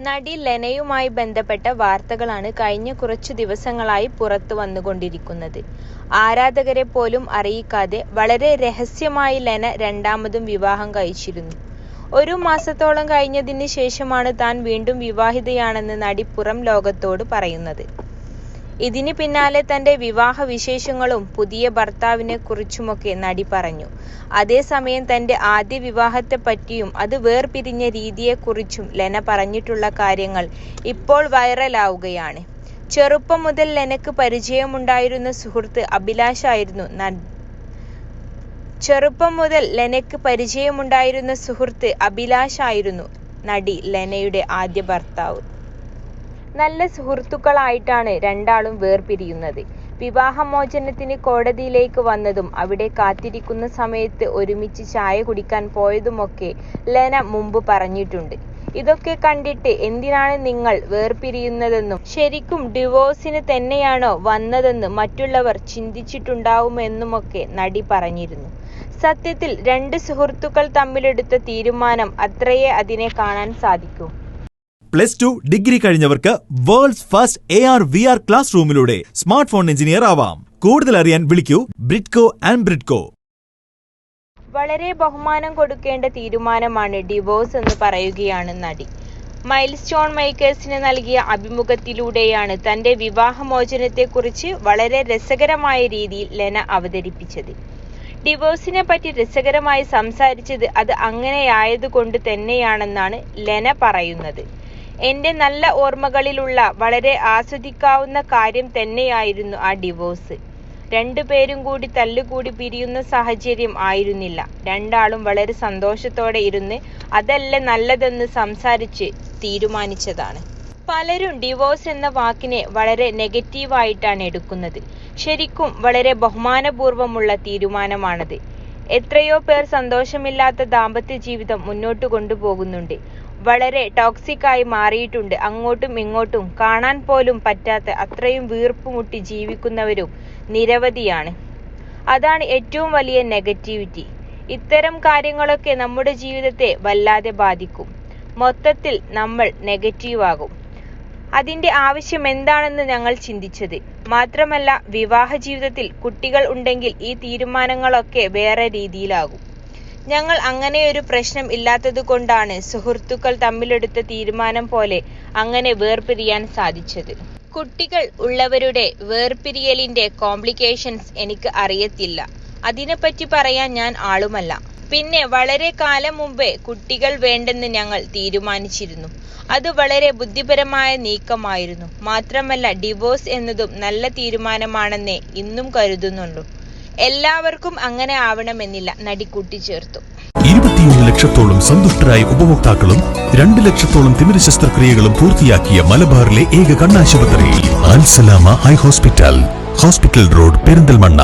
നടി ലെനയുമായി ബന്ധപ്പെട്ട വാർത്തകളാണ് കഴിഞ്ഞ കുറച്ചു ദിവസങ്ങളായി പുറത്തു വന്നുകൊണ്ടിരിക്കുന്നത്. ആരാധകരെ പോലും അറിയിക്കാതെ വളരെ രഹസ്യമായി ലെന രണ്ടാമതും വിവാഹം കഴിച്ചിരുന്നു. ഒരു മാസത്തോളം കഴിഞ്ഞതിന് ശേഷമാണ് താൻ വീണ്ടും വിവാഹിതയാണെന്ന് നടി പുറം ലോകത്തോട് പറയുന്നത്. ഇതിന് പിന്നാലെ തന്റെ വിവാഹ വിശേഷങ്ങളും പുതിയ ഭർത്താവിനെ കുറിച്ചുമൊക്കെ നടി പറഞ്ഞു. അതേസമയം തന്റെ ആദ്യ വിവാഹത്തെ പറ്റിയും അത് വേർപിരിഞ്ഞ രീതിയെക്കുറിച്ചും ലെന പറഞ്ഞിട്ടുള്ള കാര്യങ്ങൾ ഇപ്പോൾ വൈറലാവുകയാണ്. ചെറുപ്പം മുതൽ ലെനക്ക് പരിചയമുണ്ടായിരുന്ന സുഹൃത്ത് അഭിലാഷായിരുന്നു ചെറുപ്പം മുതൽ ലെനക്ക് പരിചയമുണ്ടായിരുന്ന സുഹൃത്ത് അഭിലാഷായിരുന്നു നടി ലെനയുടെ ആദ്യ ഭർത്താവ്. നല്ല സുഹൃത്തുക്കളായിട്ടാണ് രണ്ടാളും വേർപിരിയുന്നത്. വിവാഹമോചനത്തിന് കോടതിയിലേക്ക് വന്നതും അവിടെ കാത്തിരിക്കുന്ന സമയത്ത് ഒരുമിച്ച് ചായ കുടിക്കാൻ പോയതുമൊക്കെ ലെന മുമ്പ് പറഞ്ഞിട്ടുണ്ട്. ഇതൊക്കെ കണ്ടിട്ട് എന്തിനാണ് നിങ്ങൾ വേർപിരിയുന്നതെന്നും ശരിക്കും ഡിവോഴ്സിന് തന്നെയാണോ വന്നതെന്ന് മറ്റുള്ളവർ ചിന്തിച്ചിട്ടുണ്ടാവുമെന്നുമൊക്കെ നടി പറഞ്ഞിരുന്നു. സത്യത്തിൽ രണ്ട് സുഹൃത്തുക്കൾ തമ്മിലെടുത്ത തീരുമാനം അത്രയേ അതിനെ കാണാൻ സാധിക്കൂ. Plus two degree കഴിഞ്ഞവർക്ക് world's first A R V R class റൂമിലൂടെ smartphone engineer ആവാം കൂടുതൽ അറിയാൻ വിളിക്കൂ ബ്രിഡ്കോ ആൻഡ് ബ്രിഡ്കോ വളരെ ബഹുമാനം കൊടുക്കേണ്ട തീരുമാനമാണ് ഡിവോഴ്സ് എന്ന് പറയുകയാണ് നടി. മൈൽ സ്റ്റോൺ മേക്കേഴ്സിന് നൽകിയ അഭിമുഖത്തിലൂടെയാണ് തന്റെ വിവാഹമോചനത്തെക്കുറിച്ച് വളരെ രസകരമായ രീതിയിൽ ലെന അവതരിപ്പിച്ചത്. ഡിവോഴ്സിനെ പറ്റി രസകരമായി സംസാരിച്ചത് അത് അങ്ങനെയായതുകൊണ്ട് തന്നെയാണെന്നാണ് ലെന പറയുന്നത്. എന്റെ നല്ല ഓർമ്മകളിലുള്ള വളരെ ആസ്വദിക്കാവുന്ന കാര്യം തന്നെയായിരുന്നു ആ ഡിവോഴ്സ്. രണ്ടുപേരും കൂടി തല്ലുകൂടി പിരിയുന്ന സാഹചര്യം ആയിരുന്നില്ല. രണ്ടാളും വളരെ സന്തോഷത്തോടെ ഇരുന്ന് അതല്ലേ നല്ലതെന്ന് സംസാരിച്ച് തീരുമാനിച്ചതാണ്. പലരും ഡിവോഴ്സ് എന്ന വാക്കിനെ വളരെ നെഗറ്റീവായിട്ടാണ് എടുക്കുന്നത്. ശരിക്കും വളരെ ബഹുമാനപൂർവമുള്ള തീരുമാനമാണത്. എത്രയോ പേർ സന്തോഷമില്ലാത്ത ദാമ്പത്യ ജീവിതം മുന്നോട്ട് കൊണ്ടുപോകുന്നുണ്ട്. വളരെ ടോക്സിക് ആയി മാറിയിട്ടുണ്ട്. അങ്ങോട്ടും ഇങ്ങോട്ടും കാണാൻ പോലും പറ്റാത്ത അത്രയും വീർപ്പുമുട്ടി ജീവിക്കുന്നവരും നിരവധിയാണ്. അതാണ് ഏറ്റവും വലിയ നെഗറ്റിവിറ്റി. ഇത്തരം കാര്യങ്ങളൊക്കെ നമ്മുടെ ജീവിതത്തെ വല്ലാതെ ബാധിക്കും. മൊത്തത്തിൽ നമ്മൾ നെഗറ്റീവാകും. അതിന്റെ ആവശ്യമെന്താണെന്ന് ഞങ്ങൾ ചിന്തിച്ചത്. മാത്രമല്ല വിവാഹ ജീവിതത്തിൽ കുട്ടികൾ ഉണ്ടെങ്കിൽ ഈ തീരുമാനങ്ങളൊക്കെ വേറെ രീതിയിലാകും. ഞങ്ങൾ അങ്ങനെ ഒരു പ്രശ്നം ഇല്ലാത്തതുകൊണ്ടാണ് സുഹൃത്തുക്കൾ തമ്മിലെടുത്ത തീരുമാനം പോലെ അങ്ങനെ വേർപിരിയാൻ സാധിച്ചത്. കുട്ടികൾ ഉള്ളവരുടെ വേർപിരിയലിന്റെ കോംപ്ലിക്കേഷൻസ് എനിക്ക് അറിയത്തില്ല. അതിനെപ്പറ്റി പറയാൻ ഞാൻ ആളുമല്ല. പിന്നെ വളരെ കാലം മുമ്പേ കുട്ടികൾ വേണ്ടെന്ന് ഞങ്ങൾ തീരുമാനിച്ചിരുന്നു. അത് വളരെ ബുദ്ധിപരമായ നീക്കമായിരുന്നു. മാത്രമല്ല ഡിവോഴ്സ് എന്നതും നല്ല തീരുമാനമാണെന്നേ ഇന്നും കരുതുന്നുള്ളൂ. എല്ലാവർക്കും അങ്ങനെ ആവണമെന്നില്ല നടി കൂട്ടിച്ചേർത്തു. ഇരുപത്തിയൊന്ന് ലക്ഷത്തോളം സന്തുഷ്ടരായ ഉപഭോക്താക്കളും രണ്ട് ലക്ഷത്തോളം തിമിര ശസ്ത്രക്രിയകളും പൂർത്തിയാക്കിയ മലബാറിലെ ഏക കണ്ണാശുപത്രി Alsalama high hospital hospital road Perinthalmanna